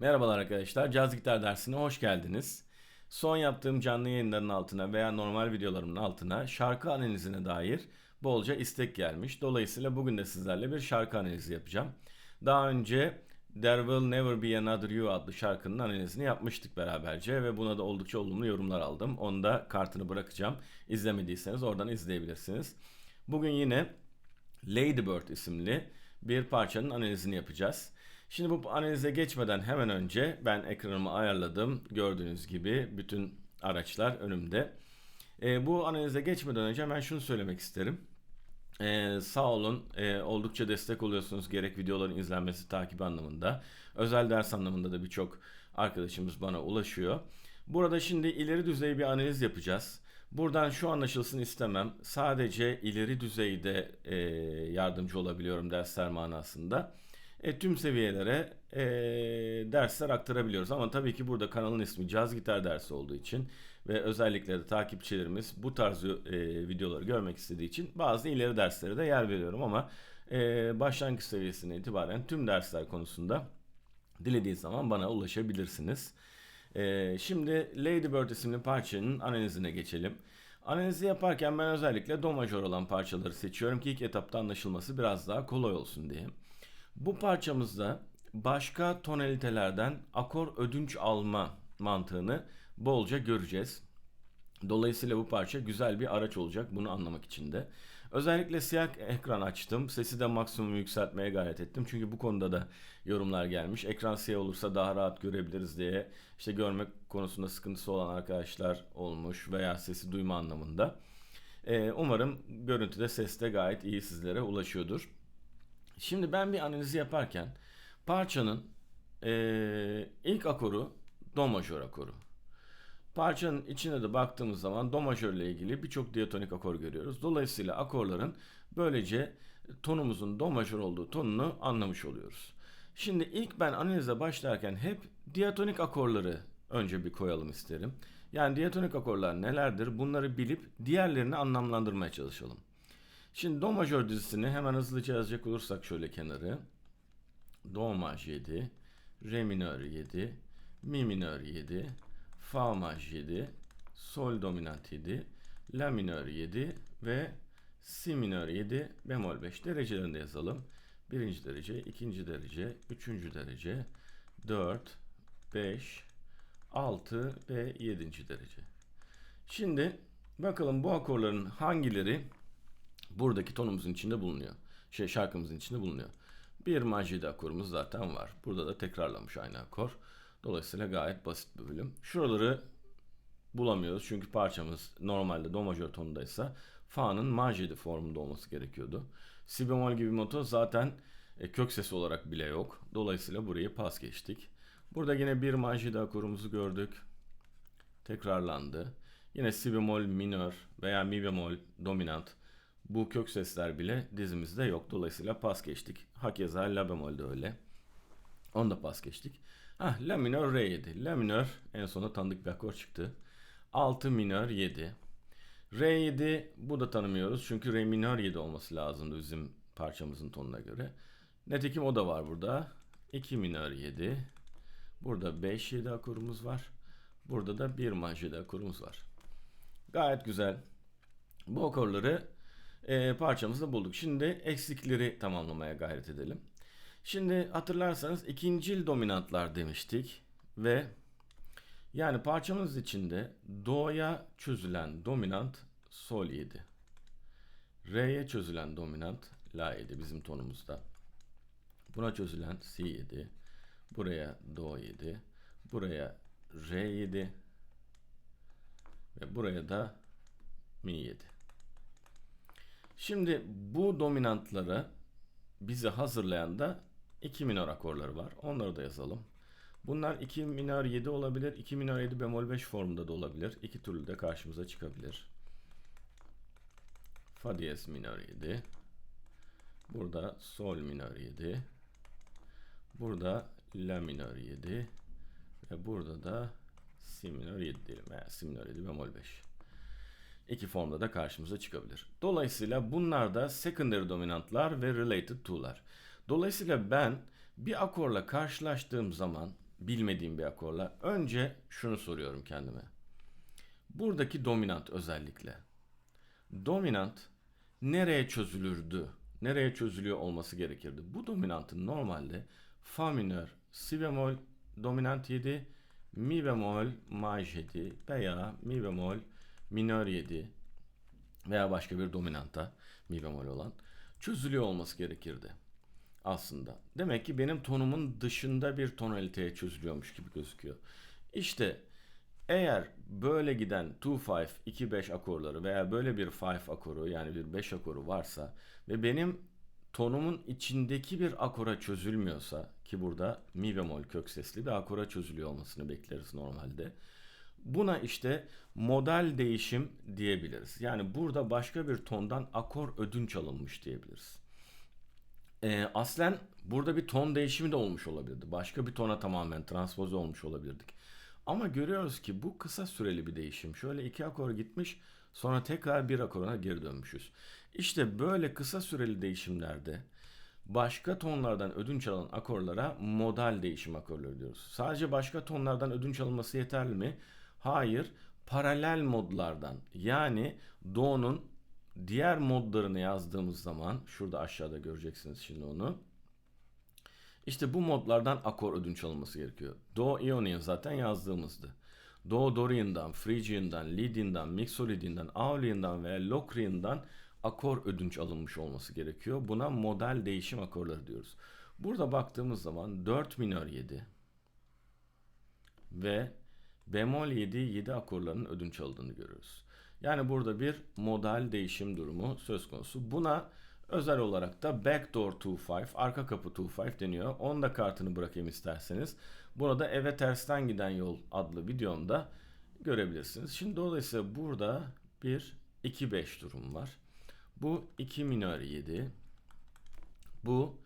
Merhabalar arkadaşlar, Caz Gitar dersine hoş geldiniz. Son yaptığım canlı yayınların altına veya normal videolarımın altına şarkı analizine dair bolca istek gelmiş. Dolayısıyla bugün de sizlerle bir şarkı analizi yapacağım. Daha önce There Will Never Be Another You adlı şarkının analizini yapmıştık beraberce ve buna da oldukça olumlu yorumlar aldım. Onu da kartını bırakacağım. İzlemediyseniz oradan izleyebilirsiniz. Bugün yine Lady Bird isimli bir parçanın analizini yapacağız. Şimdi bu analize geçmeden hemen önce ben ekranımı ayarladım. Gördüğünüz gibi bütün araçlar önümde. E, bu analize geçmeden önce hemen şunu söylemek isterim. Ee, sağ olun ee, oldukça destek oluyorsunuz gerek videoların izlenmesi takibi anlamında özel ders anlamında da birçok arkadaşımız bana ulaşıyor. Burada şimdi ileri düzey bir analiz yapacağız. Buradan şu anlaşılsın istemem sadece ileri düzeyde e, yardımcı olabiliyorum dersler manasında e, tüm seviyelere e, dersler aktarabiliyoruz. Ama tabii ki burada kanalın ismi Caz Gitar dersi olduğu için ve özellikle de takipçilerimiz bu tarz e, videoları görmek istediği için bazı ileri derslere de yer veriyorum ama e, başlangıç seviyesine itibaren tüm dersler konusunda dilediği zaman bana ulaşabilirsiniz. E, şimdi Lady Bird isimli parçanın analizine geçelim. Analizi yaparken ben özellikle do majör olan parçaları seçiyorum ki ilk etapta anlaşılması biraz daha kolay olsun diye. Bu parçamızda başka tonalitelerden akor ödünç alma mantığını bolca göreceğiz. Dolayısıyla bu parça güzel bir araç olacak bunu anlamak için de. Özellikle siyah ekran açtım. Sesi de maksimum yükseltmeye gayret ettim. Çünkü bu konuda da yorumlar gelmiş. Ekran siyah olursa daha rahat görebiliriz diye. İşte görmek konusunda sıkıntısı olan arkadaşlar olmuş veya sesi duyma anlamında. Ee, umarım görüntüde ses de gayet iyi sizlere ulaşıyordur. Şimdi ben bir analizi yaparken parçanın e, ilk akoru do majör akoru. Parçanın içine de baktığımız zaman do majör ile ilgili birçok diatonik akor görüyoruz. Dolayısıyla akorların böylece tonumuzun do majör olduğu tonunu anlamış oluyoruz. Şimdi ilk ben analize başlarken hep diatonik akorları önce bir koyalım isterim. Yani diatonik akorlar nelerdir? Bunları bilip diğerlerini anlamlandırmaya çalışalım. Şimdi Do majör dizisini hemen hızlıca yazacak olursak şöyle kenarı. Do maj 7, Re minör 7, Mi minör 7, Fa maj 7, Sol dominant 7, La minör 7 ve Si minör 7 bemol 5 derecelerinde yazalım. Birinci derece, ikinci derece, üçüncü derece, 4, 5, 6 ve 7. derece. Şimdi bakalım bu akorların hangileri buradaki tonumuzun içinde bulunuyor. Şey şarkımızın içinde bulunuyor. Bir majide akorumuz zaten var. Burada da tekrarlamış aynı akor. Dolayısıyla gayet basit bir bölüm. Şuraları bulamıyoruz çünkü parçamız normalde do majör tonundaysa fa'nın majide formunda olması gerekiyordu. Si bemol gibi moto zaten e, kök sesi olarak bile yok. Dolayısıyla burayı pas geçtik. Burada yine bir majide akorumuzu gördük. Tekrarlandı. Yine si bemol minör veya mi bemol dominant bu kök sesler bile dizimizde yok. Dolayısıyla pas geçtik. Hakeza la bemol de öyle. Onu da pas geçtik. Hah, la minör re 7. La minör en sona tanıdık bir akor çıktı. 6 minör 7. Re 7 bu da tanımıyoruz. Çünkü re minör 7 olması lazımdı bizim parçamızın tonuna göre. Netekim o da var burada. 2 minör 7. Burada 5 7 akorumuz var. Burada da 1 maj 7 akorumuz var. Gayet güzel. Bu akorları e, parçamızı bulduk. Şimdi eksikleri tamamlamaya gayret edelim. Şimdi hatırlarsanız ikincil dominantlar demiştik ve yani parçamız içinde do'ya çözülen dominant sol 7. Re'ye çözülen dominant la 7 bizim tonumuzda. Buna çözülen si 7. Buraya do 7. Buraya re 7. Ve buraya da mi 7. Şimdi bu dominantları bize hazırlayan da 2 minor akorları var. Onları da yazalım. Bunlar 2 minor 7 olabilir. 2 minor 7 bemol 5 formunda da olabilir. İki türlü de karşımıza çıkabilir. Fa diyez minor 7. Burada sol minor 7. Burada la minor 7. Ve burada da si minor 7 diyelim. Yani si minor 7 bemol 5 iki formda da karşımıza çıkabilir. Dolayısıyla bunlar da secondary dominantlar ve related to'lar. Dolayısıyla ben bir akorla karşılaştığım zaman bilmediğim bir akorla. Önce şunu soruyorum kendime. Buradaki dominant özellikle. Dominant nereye çözülürdü? Nereye çözülüyor olması gerekirdi? Bu dominantın normalde fa minör, si bemol, dominant 7, mi bemol, maj 7 veya mi bemol, minör 7 veya başka bir dominanta mi bemol olan çözülüyor olması gerekirdi aslında. Demek ki benim tonumun dışında bir tonaliteye çözülüyormuş gibi gözüküyor. İşte eğer böyle giden 2-5, 2-5 akorları veya böyle bir 5 akoru yani bir 5 akoru varsa ve benim tonumun içindeki bir akora çözülmüyorsa ki burada mi bemol kök sesli bir akora çözülüyor olmasını bekleriz normalde. Buna işte model değişim diyebiliriz. Yani burada başka bir tondan akor ödünç alınmış diyebiliriz. Ee, aslen burada bir ton değişimi de olmuş olabilirdi. Başka bir tona tamamen transpoze olmuş olabilirdik. Ama görüyoruz ki bu kısa süreli bir değişim. Şöyle iki akor gitmiş sonra tekrar bir akoruna geri dönmüşüz. İşte böyle kısa süreli değişimlerde başka tonlardan ödünç alan akorlara modal değişim akorları diyoruz. Sadece başka tonlardan ödünç alınması yeterli mi? Hayır. Paralel modlardan yani Do'nun diğer modlarını yazdığımız zaman şurada aşağıda göreceksiniz şimdi onu. İşte bu modlardan akor ödünç alınması gerekiyor. Do Ionian zaten yazdığımızdı. Do Dorian'dan, Phrygian'dan, Lydian'dan, Mixolydian'dan, Aeolian'dan ve Locrian'dan akor ödünç alınmış olması gerekiyor. Buna model değişim akorları diyoruz. Burada baktığımız zaman 4 minör 7 ve bemol 7 7 akorlarının ödünç aldığını görüyoruz. Yani burada bir modal değişim durumu söz konusu. Buna özel olarak da backdoor 2-5, arka kapı 2-5 deniyor. Onun da kartını bırakayım isterseniz. Burada eve tersten giden yol adlı videomda görebilirsiniz. Şimdi dolayısıyla burada bir 2-5 durum var. Bu 2 minör 7. Bu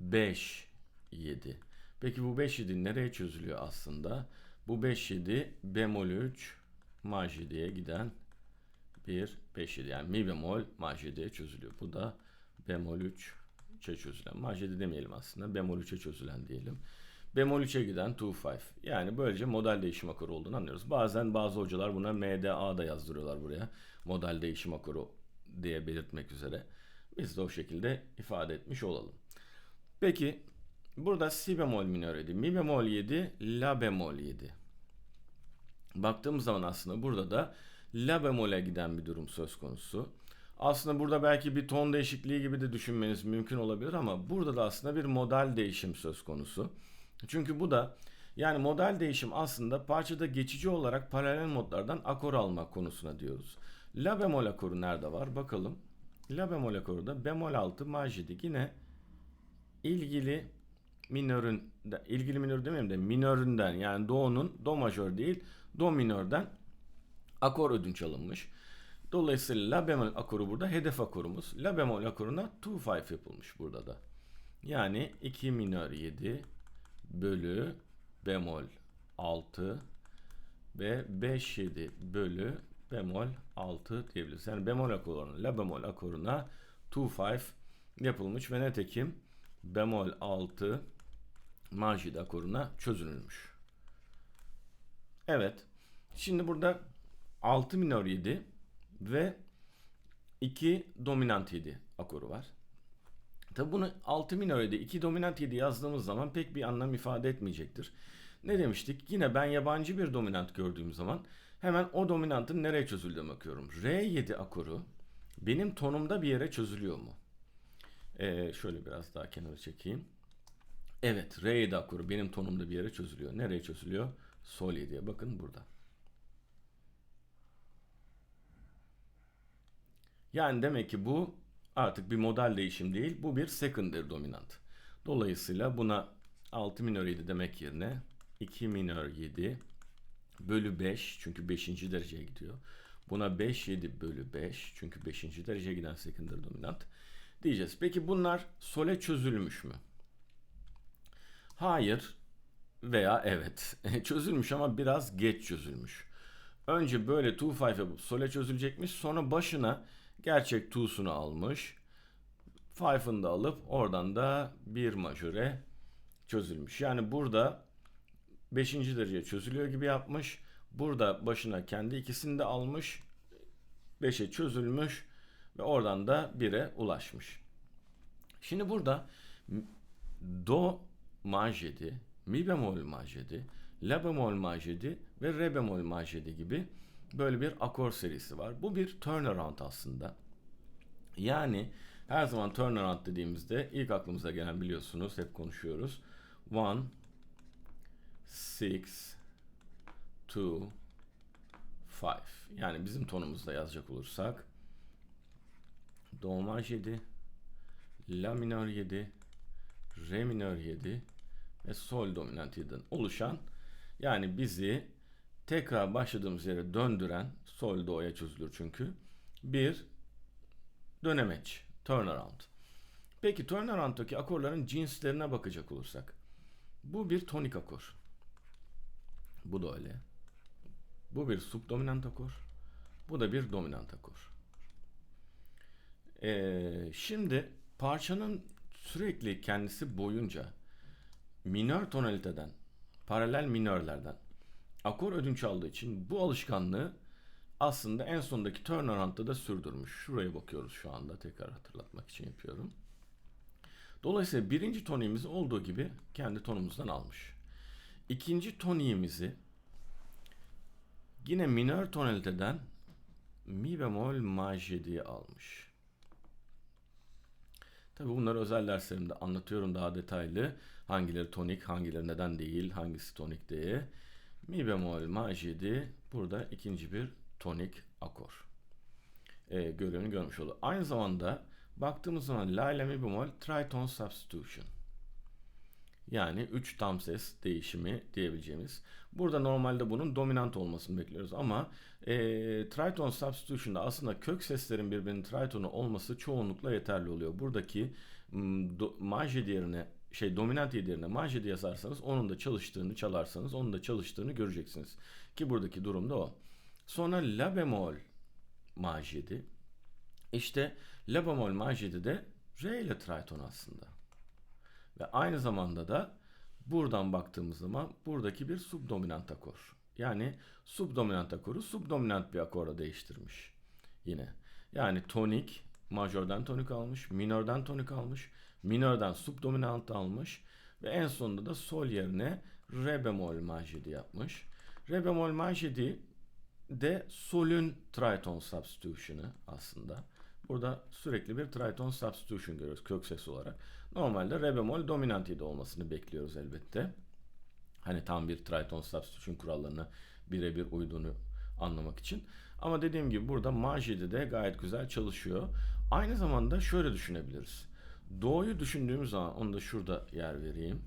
5 7. Peki bu 5 7 nereye çözülüyor aslında? Bu 5 7 bemol 3 maj 7'ye giden bir 5 7 yani mi bemol maj 7'ye çözülüyor. Bu da bemol 3 3'e çözülen. Maj 7 demeyelim aslında. Bemol 3'e çözülen diyelim. Bemol 3'e giden 2-5. Yani böylece model değişim akoru olduğunu anlıyoruz. Bazen bazı hocalar buna MDA da yazdırıyorlar buraya. Model değişim akoru diye belirtmek üzere. Biz de o şekilde ifade etmiş olalım. Peki burada si bemol minör 7, mi bemol 7, la bemol 7. Baktığımız zaman aslında burada da la bemole giden bir durum söz konusu. Aslında burada belki bir ton değişikliği gibi de düşünmeniz mümkün olabilir ama burada da aslında bir model değişim söz konusu. Çünkü bu da yani model değişim aslında parçada geçici olarak paralel modlardan akor almak konusuna diyoruz. La bemol akoru nerede var? Bakalım. La bemol akoru da bemol 6 maj 7 yine ilgili minörün ilgili minör demeyeyim de minöründen yani do'nun do majör değil do minörden akor ödünç alınmış. Dolayısıyla la bemol akoru burada hedef akorumuz. La bemol akoruna 2-5 yapılmış burada da. Yani 2 minör 7 bölü bemol 6 ve 5 7 bölü bemol 6 diyebiliriz. Yani bemol akoruna, la bemol akoruna 2-5 yapılmış ve netekim bemol 6 majid akoruna çözülmüş. Evet. Şimdi burada 6 minör 7 ve 2 dominant 7 akoru var. Tabi bunu 6 minör 7, 2 dominant 7 yazdığımız zaman pek bir anlam ifade etmeyecektir. Ne demiştik? Yine ben yabancı bir dominant gördüğüm zaman hemen o dominantın nereye çözüldüğüne bakıyorum. R7 akoru benim tonumda bir yere çözülüyor mu? Ee, şöyle biraz daha kenara çekeyim. Evet, R7 akoru benim tonumda bir yere çözülüyor. Nereye çözülüyor? Sol 7'ye bakın burada. Yani demek ki bu artık bir model değişim değil. Bu bir secondary dominant. Dolayısıyla buna 6 minör 7 demek yerine 2 minör 7 bölü 5 çünkü 5. dereceye gidiyor. Buna 5 7 bölü 5 çünkü 5. dereceye giden secondary dominant diyeceğiz. Peki bunlar sole çözülmüş mü? Hayır veya evet. çözülmüş ama biraz geç çözülmüş. Önce böyle 2-5 yapıp sole çözülecekmiş. Sonra başına gerçek 2'sunu almış. 5'ını da alıp oradan da bir majöre çözülmüş. Yani burada 5. derece çözülüyor gibi yapmış. Burada başına kendi ikisini de almış. 5'e çözülmüş ve oradan da 1'e ulaşmış. Şimdi burada m- do majedi, mi bemol majedi, la bemol majedi ve re bemol majedi gibi böyle bir akor serisi var. Bu bir turnaround aslında. Yani her zaman turnaround dediğimizde ilk aklımıza gelen biliyorsunuz hep konuşuyoruz. One, six, two, five. Yani bizim tonumuzda yazacak olursak Do maj 7, La minör 7, Re minör 7 ve Sol dominant 7'den oluşan yani bizi tekrar başladığımız yere döndüren Sol Do'ya çözülür çünkü bir dönemeç, turnaround. Peki turnaround'daki akorların cinslerine bakacak olursak. Bu bir tonik akor. Bu da öyle. Bu bir subdominant akor. Bu da bir dominant akor. Ee, şimdi parçanın sürekli kendisi boyunca minör tonaliteden, paralel minörlerden akor ödünç aldığı için bu alışkanlığı aslında en sondaki turnaround'da da sürdürmüş. Şuraya bakıyoruz şu anda tekrar hatırlatmak için yapıyorum. Dolayısıyla birinci toniğimizi olduğu gibi kendi tonumuzdan almış. İkinci toniğimizi yine minör tonaliteden mi bemol maj diye almış. Tabi bunları özel derslerimde anlatıyorum daha detaylı. Hangileri tonik, hangileri neden değil, hangisi tonik diye. Mi bemol maj 7 burada ikinci bir tonik akor. Ee, görevini görmüş oldu. Aynı zamanda baktığımız zaman la ile mi bemol tritone substitution. Yani 3 tam ses değişimi diyebileceğimiz. Burada normalde bunun dominant olmasını bekliyoruz ama e, tritone substitution'da aslında kök seslerin birbirinin tritonu olması çoğunlukla yeterli oluyor. Buradaki do, majedi yerine şey dominant yerine majedi yazarsanız onun da çalıştığını çalarsanız onun da çalıştığını göreceksiniz. Ki buradaki durum da o. Sonra la bemol majedi. İşte la bemol majedi de re ile triton aslında. Ve aynı zamanda da buradan baktığımız zaman buradaki bir subdominant akor. Yani subdominant akoru subdominant bir akorla değiştirmiş. Yine. Yani tonik, majörden tonik almış, minörden tonik almış, minörden subdominant almış ve en sonunda da sol yerine re bemol majedi yapmış. Re bemol majedi de solün triton substitution'ı aslında. Burada sürekli bir triton substitution görüyoruz kök ses olarak. Normalde re bemol dominant 7 olmasını bekliyoruz elbette. Hani tam bir triton substitution kurallarına birebir uyduğunu anlamak için. Ama dediğim gibi burada maj 7 de gayet güzel çalışıyor. Aynı zamanda şöyle düşünebiliriz. Do'yu düşündüğümüz zaman onu da şurada yer vereyim.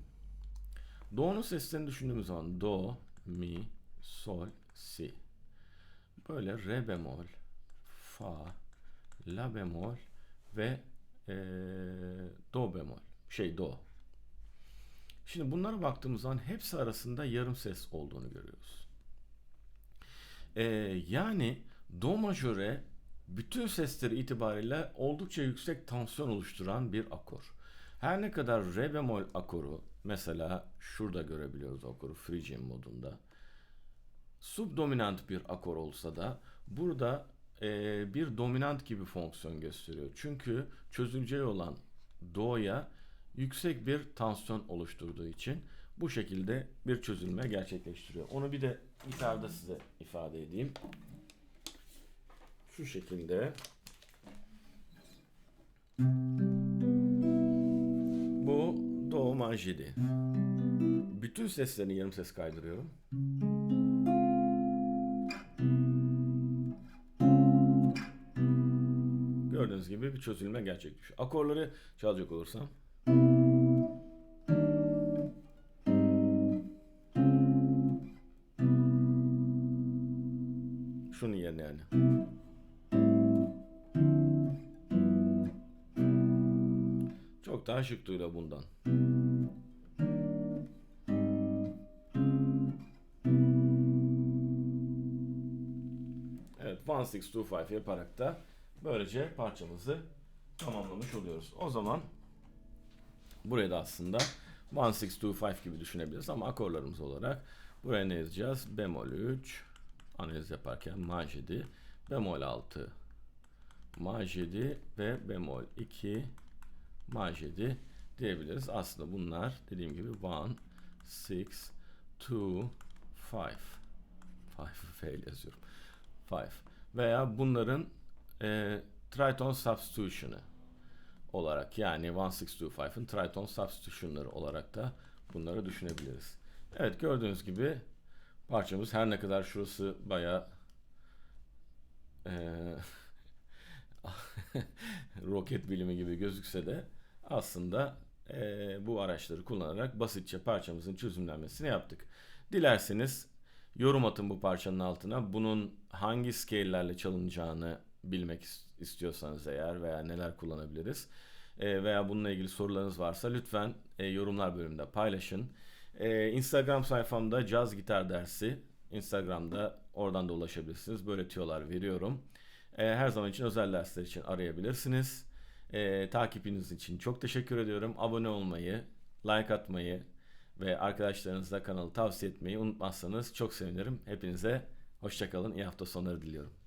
Do'nun seslerini düşündüğümüz zaman Do, Mi, Sol, Si. Böyle Re bemol, Fa, La bemol ve ee, Do bemol. Şey Do. Şimdi bunlara baktığımız zaman hepsi arasında yarım ses olduğunu görüyoruz. Ee, yani Do majöre bütün sesleri itibariyle oldukça yüksek tansiyon oluşturan bir akor. Her ne kadar re bemol akoru mesela şurada görebiliyoruz akoru Phrygian modunda. Subdominant bir akor olsa da burada e, bir dominant gibi fonksiyon gösteriyor. Çünkü çözüleceği olan do'ya yüksek bir tansiyon oluşturduğu için bu şekilde bir çözülme gerçekleştiriyor. Onu bir de gitarda size ifade edeyim. Şu şekilde. Bu do majidi. Bütün seslerini yarım ses kaydırıyorum. Gördüğünüz gibi bir çözülme gerçekleşiyor. Akorları çalacak olursam. Şunun yerine yani. Çok daha şık duyuluyor bundan. Evet, 1625 yaparak da böylece parçamızı tamamlamış oluyoruz. O zaman buraya da aslında 1625 gibi düşünebiliriz ama akorlarımız olarak buraya ne yazacağız? Bemol 3 analiz yaparken majedi, bemol 6 majedi ve bemol 2 majedi diyebiliriz. Aslında bunlar dediğim gibi 1, 6, 2, 5 5 F ile yazıyorum. 5 veya bunların e, triton substitution'ı olarak yani 1625'ın triton substitution'ları olarak da bunları düşünebiliriz. Evet gördüğünüz gibi parçamız her ne kadar şurası bayağı e, roket bilimi gibi gözükse de aslında e, bu araçları kullanarak basitçe parçamızın çözümlenmesini yaptık. Dilerseniz yorum atın bu parçanın altına. Bunun hangi scale'lerle çalınacağını bilmek is- istiyorsanız eğer veya neler kullanabiliriz e, veya bununla ilgili sorularınız varsa lütfen e, yorumlar bölümünde paylaşın. E, Instagram sayfamda caz gitar dersi Instagram'da oradan da ulaşabilirsiniz. Böyle tüyolar veriyorum. Her zaman için özel dersler için arayabilirsiniz. Takipiniz için çok teşekkür ediyorum. Abone olmayı, like atmayı ve arkadaşlarınızla kanalı tavsiye etmeyi unutmazsanız çok sevinirim. Hepinize hoşçakalın. İyi hafta sonları diliyorum.